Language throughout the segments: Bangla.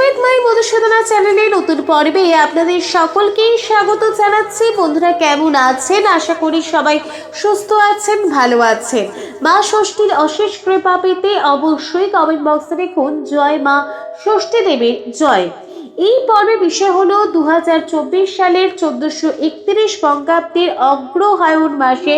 লাইফ মাই মধুসূদনা চ্যানেলে নতুন পর্বে আপনাদের সকলকেই স্বাগত জানাচ্ছি। বন্ধুরা, কেমন আছেন? আশা করি সবাই সুস্থ আছেন, ভালো আছেন। মা ষষ্ঠীর অশেষ কৃপা পেতে অবশ্যই কমেন্ট বক্সে দেখুন জয় মা ষষ্ঠী দেবীর জয়। এই পর্বের বিষয় হলো দু সালের চোদ্দশো একত্রিশ বঙ্গাব্দের অগ্রহায়ণ মাসে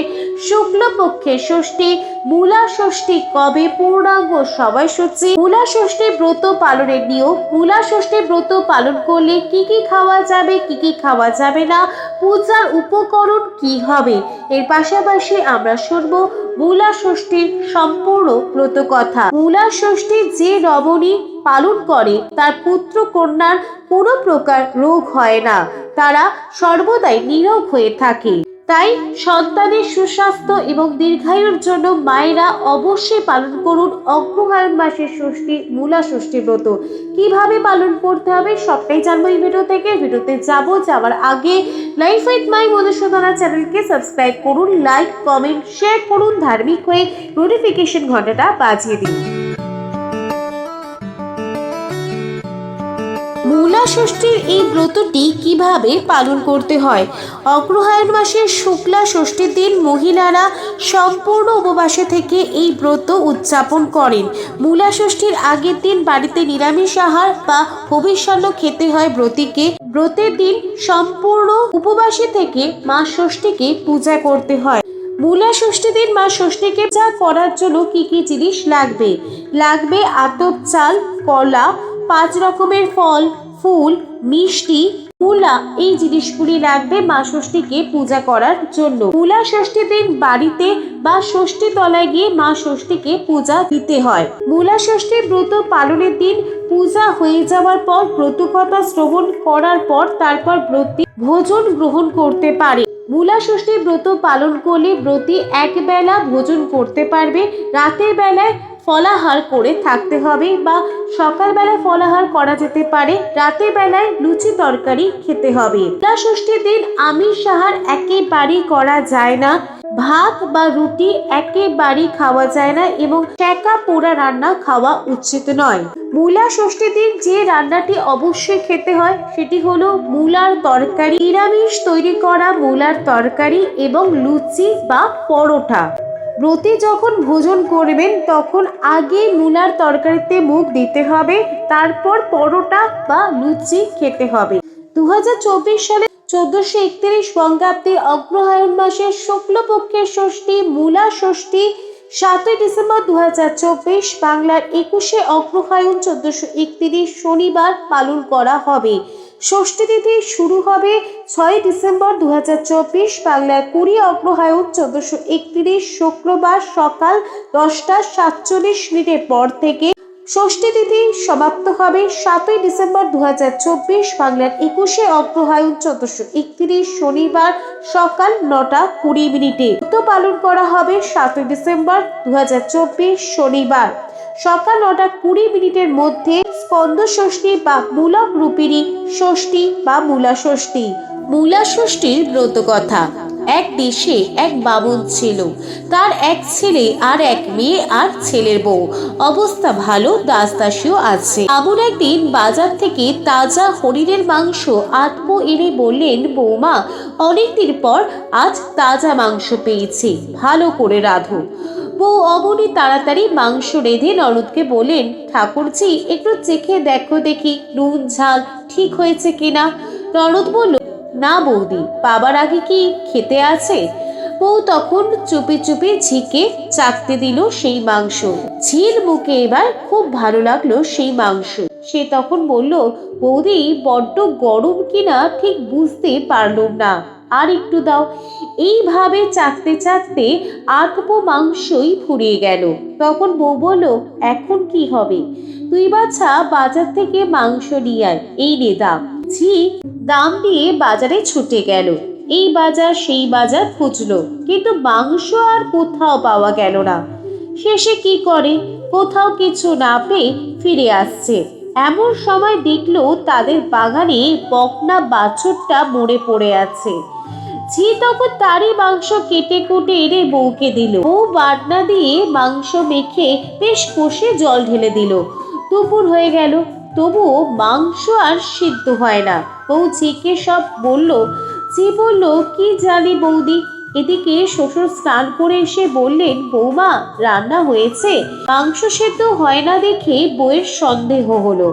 শুক্লপক্ষে ষষ্ঠী, মূলা ষষ্ঠী কবে পূর্ণাঙ্গ সময়সূচি? মূলা ষষ্ঠী ব্রত পালনের নিয়ম, মূলা ষষ্ঠী ব্রত পালন করলে কি কি খাওয়া যাবে, কি কি খাওয়া যাবে না, পূজার উপকরণ কি হবে? এর পাশাপাশি আমরা শুনব মূলা ষষ্ঠীর সম্পূর্ণ ব্রত কথা। মূলা ষষ্ঠী যে রমণী পালন করে, তার পুত্র কন্যার কোনো প্রকার রোগ হয় না। তারা সর্বদাই নীরব হয়ে থাকে। তাই সন্তানের সুস্বাস্থ্য এবং দীর্ঘায়ুর জন্য মায়েরা অবশ্যই পালন করুন অগ্রহায়ণ মাসের ষষ্ঠী, মূলা ষষ্ঠী ব্রত। কীভাবে পালন করতে হবে সবটাই জানব এই ভিডিও থেকে। ভিডিওতে যাব যাওয়ার আগে লাইফ উইথ মাই মধুসূদনা চ্যানেলকে সাবস্ক্রাইব করুন, লাইক, কমেন্ট, শেয়ার করুন, ধার্মিক হয়ে নোটিফিকেশন ঘন্টাটা বাজিয়ে দিন। ষষ্ঠীর এই ব্রতটি কীভাবে পালন করতে হয়? অগ্রহায়ণ মাসের শুক্লা ষষ্ঠীর দিন মহিলারা সম্পূর্ণ উপবাসে থেকে এই ব্রত উদযাপন করেন। মূলা ষষ্ঠীর আগের দিন বাড়িতে নিরামিষ আহার বা ভবিষ্যন্ন খেতে হয় ব্রতীকে। ব্রতের দিন সম্পূর্ণ উপবাসে থেকে মা ষষ্ঠীকে পূজা করতে হয়। মূলা ষষ্ঠী দিন মা ষষ্ঠীকে পূজা করার জন্য কি কি জিনিস লাগবে? লাগবে আতপ চাল, কলা, পাঁচ রকমের ফল ফুল, মিষ্টি মূলা এই জিনিসগুলি লাগবে মা ষষ্ঠীকে পূজা করার জন্য। মূলা ষষ্ঠী দিন বাড়িতে বা ষষ্ঠী তলায় গিয়ে মা ষষ্ঠীকে পূজা দিতে হয়। মূলা ষষ্ঠী ব্রত পালনের দিন পূজা হয়ে যাওয়ার পর ব্রতকথা শ্রবণ করার পর তারপর ব্রতী ভোজন গ্রহণ করতে পারে। মূলা ষষ্ঠী ব্রত পালন করলে ব্রতী একবেলা ভোজন করতে পারবে। রাতের বেলায় ফলাহার করে থাকতে হবে বা সকালবেলায় ফলাহার করা যেতে পারে রাতের বেলায় লুচি তরকারি খেতে হবে। মূলা ষষ্ঠীর দিন আমিষ আহার একেবারেই করা যায় না, ভাত বা রুটি একেবারেই খাওয়া যায় না এবং ট্যাকা পোড়া রান্না খাওয়া উচিত নয়। মূলা ষষ্ঠীর দিন যে রান্নাটি অবশ্যই খেতে হয়, সেটি হলো মূলার তরকারি, নিরামিষ তৈরি করা মূলার তরকারি এবং লুচি বা পরোটা। ব্রতী যখন ভোজন করবেন, তখন আগে মূলার তরকারিতে মুখ দিতে হবে, তারপর পরোটা বা লুচি খেতে হবে। দু সালে চোদ্দশো একত্রিশ বঙ্গাব্দে অগ্রহায়ণ মাসের শুক্লপক্ষের ষষ্ঠী, মূলা ষষ্ঠী, সাতই ডিসেম্বর দু হাজার চব্বিশ, বাংলার একুশে অগ্রহায়ণ চোদ্দশো একত্রিশ শনিবার পালন করা হবে। ষষ্ঠী তিথি শুরু হবে ছয় ডিসেম্বর দু হাজার চব্বিশ বাংলার কুড়ি অগ্রহায়ণ চোদ্দশো একত্রিশ শুক্রবার সকাল দশটা সাতচল্লিশ মিনিটের পর থেকে ষষ্ঠী তিথি সমাপ্ত হবে সাতই ডিসেম্বর দু হাজার চব্বিশ বাংলার একুশে অগ্রহায়ণ চোদ্দশো একত্রিশ শনিবার সকাল নটা কুড়ি মিনিটে। পালন করা হবে সাতই ডিসেম্বর দু হাজার চব্বিশ শনিবার। সকাল নটা কুড়ি মিনিটের মধ্যে স্কন্দ ষষ্ঠী বা মূলক রূপিণী ষষ্ঠী বা মূলা ষষ্ঠী মূলা ষষ্ঠীর ব্রত কথা। এক দেশে এক বামুন ছিল। তার এক ছেলে আর এক মেয়ে আর ছেলের বউ। অবস্থা ভালো, দাসদাসীও আছে। বামুন একদিন বাজার থেকে তাজা হরিণের মাংস আত্ম এনে বললেন, বৌমা, অনেকদিন পর আজ তাজা মাংস পেয়েছি। ভালো করে রাধো। বউ অমনি তাড়াতাড়ি মাংস রেঁধে ননদকে বলেন ঠাকুরজি, একটু চেখে দেখো দেখি, নুন, ঝাল ঠিক হয়েছে কিনা? ননদ বলল, না বৌদি, বাবার আগে কি খেতে আছে? বউ তখন চুপি চুপি ঝিকে চাকতে দিল সেই মাংস। ঝিল মুখে এবার খুব ভালো লাগল সেই মাংস। সে তখন বলল, বৌদি, বড্ড গরম কিনা ঠিক বুঝতে পারলুম না। আর একটু দাও। এইভাবে চাকতে চাকতে আধপো মাংসই ফুরিয়ে গেল। তখন বউ বলল, এখন কি হবে? তুই বাছা বাজার থেকে মাংস নিয়ে আয়। এই নে দাম। ঝি দাম দিয়ে বাজারে ছুটে গেল। এই বাজার সেই বাজার খুঁজলো। কিন্তু মাংস আর কোথাও পাওয়া গেল না। শেষে কি করে? কোথাও কিছু না পেয়ে ফিরে আসছে। এমন সময় দেখল তাদের বাগানে বকনা বাছুরটা মরে পড়ে আছে। ঝি তখন তারই মাংস কেটে কুটে এনে বউকে দিল। বউ বাটনা দিয়ে মাংস মেখে বেশ কষে জল ঢেলে দিল। দুপুর হয়ে গেল। তবুও মাংস আর সিদ্ধ হয় না। বউ ঝিকে সব বলল, ঝি বলল, কি জানি বৌদি? এদিকে শ্বশুর স্নান করে এসে বললেন, বৌমা, রান্না হয়েছে। মাংস সেদ্ধ হয় না দেখে বউয়ের সন্দেহ হলো।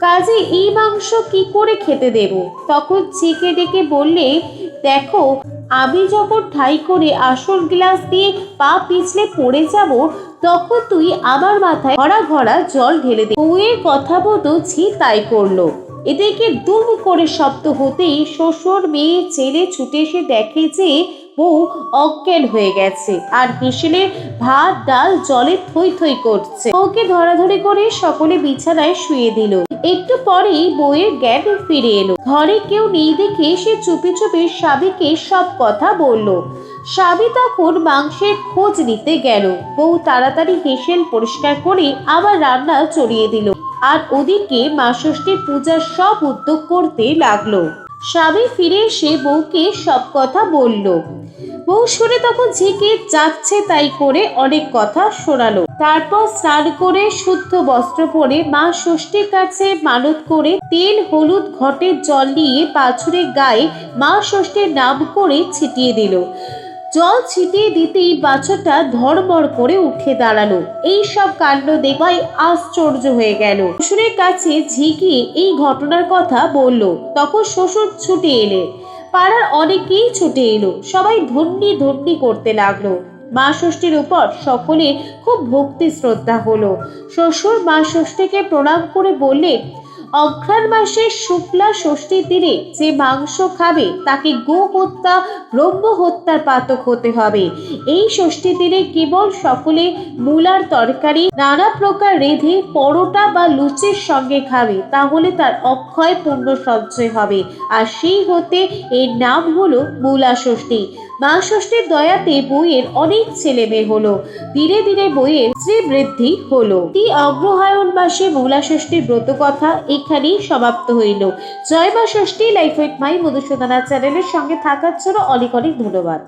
কাজে এই মাংস কি করে খেতে দেব? তখন ঝিকে ডেকে বললে, দেখো, আমি যখন ঠাই করে আসল গ্লাস দিয়ে পা পিছলে পড়ে যাব, তখন তুই আমার মাথায় ঘরা ঘরা জল ঢেলে দে। বউয়ের কথা মতো ঝি তাই করল। এদিকে দুম করে শব্দ হতেই শ্বশুর, মেয়ে, ছেলে ছুটে এসে দেখে যে বউ অজ্ঞান হয়ে গেছে। আর হেসেলে ভাত, ডাল, জলে থই থই করছে। বউকে ধরাধরি করে সকলে বিছানায় শুয়ে দিল। একটু পরেই বউয়ের জ্ঞান ফিরে এলো। ঘরে কেউ নেই দেখে সে চুপি চুপি স্বামীকে সব কথা বলল। স্বামী তখন মাংসের খোঁজ নিতে গেল। বউ তাড়াতাড়ি হেসেল পরিষ্কার করে আবার রান্না চড়িয়ে দিল। আর ওদিকে মা ষষ্ঠীর পূজার সব উদ্যোগ করতে লাগল। স্বামী ফিরে এসে বউকে সব কথা বলল। বউ শুনে তখন ঝেঁকে যাচ্ছে তাই করে অনেক কথা শোনালো। তারপর স্নান করে শুদ্ধ বস্ত্র পরে মা ষষ্ঠীর কাছে মানত করে তেল, হলুদ ঘটের জল নিয়ে পাছুরে গায়ে মা ষষ্ঠীর নাম করে ছিটিয়ে দিল। জল ছিটিয়ে দিতেই বাছরটা ধড়মড় করে উঠে দাঁড়াল। এই সব কাণ্ড দেখাই আশ্চর্য হয়ে গেল। শ্বশুরের কাছে ঝিঁকিয়ে এই ঘটনার কথা বলল। তখন শ্বশুর ছুটে এলে। পাড়ার অনেকেই ছুটে এলো। সবাই ধন্যি ধন্যি করতে লাগল। মা ষষ্ঠীর উপর সকলের খুব ভক্তি শ্রদ্ধা হলো। শ্বশুর মা ষষ্ঠীকে প্রণাম করে বললেন অঘ্রাণ মাসের শুক্লা ষষ্ঠীর দিনে যে মাংস খাবে, তাকে গো হত্যা ব্রহ্ম হত্যার পাতক হতে হবে। এই ষষ্ঠী দিনে কেবল সকলে মূলার তরকারি, নানা প্রকার রেধে, পরোটা বা লুচির সঙ্গে খাবে, তাহলে তার অক্ষয় পুণ্য সঞ্চয় হবে। আর সেই হতে এর নাম হলো মূলা ষষ্ঠী। মা ষষ্ঠীর দয়াতে বইয়ের অনেক ছেলে মেয়ে হলো। ধীরে ধীরে বইয়ের শ্রী বৃদ্ধি হলো। তি অগ্রহায়ণ মাসে মূলা ষষ্ঠীর ব্রত কথা এখানেই সমাপ্ত হইল। জয় মা ষষ্ঠী লাইফ উইথ মাই মধুসূদনা চ্যানেলের সঙ্গে থাকার জন্য অনেক অনেক ধন্যবাদ।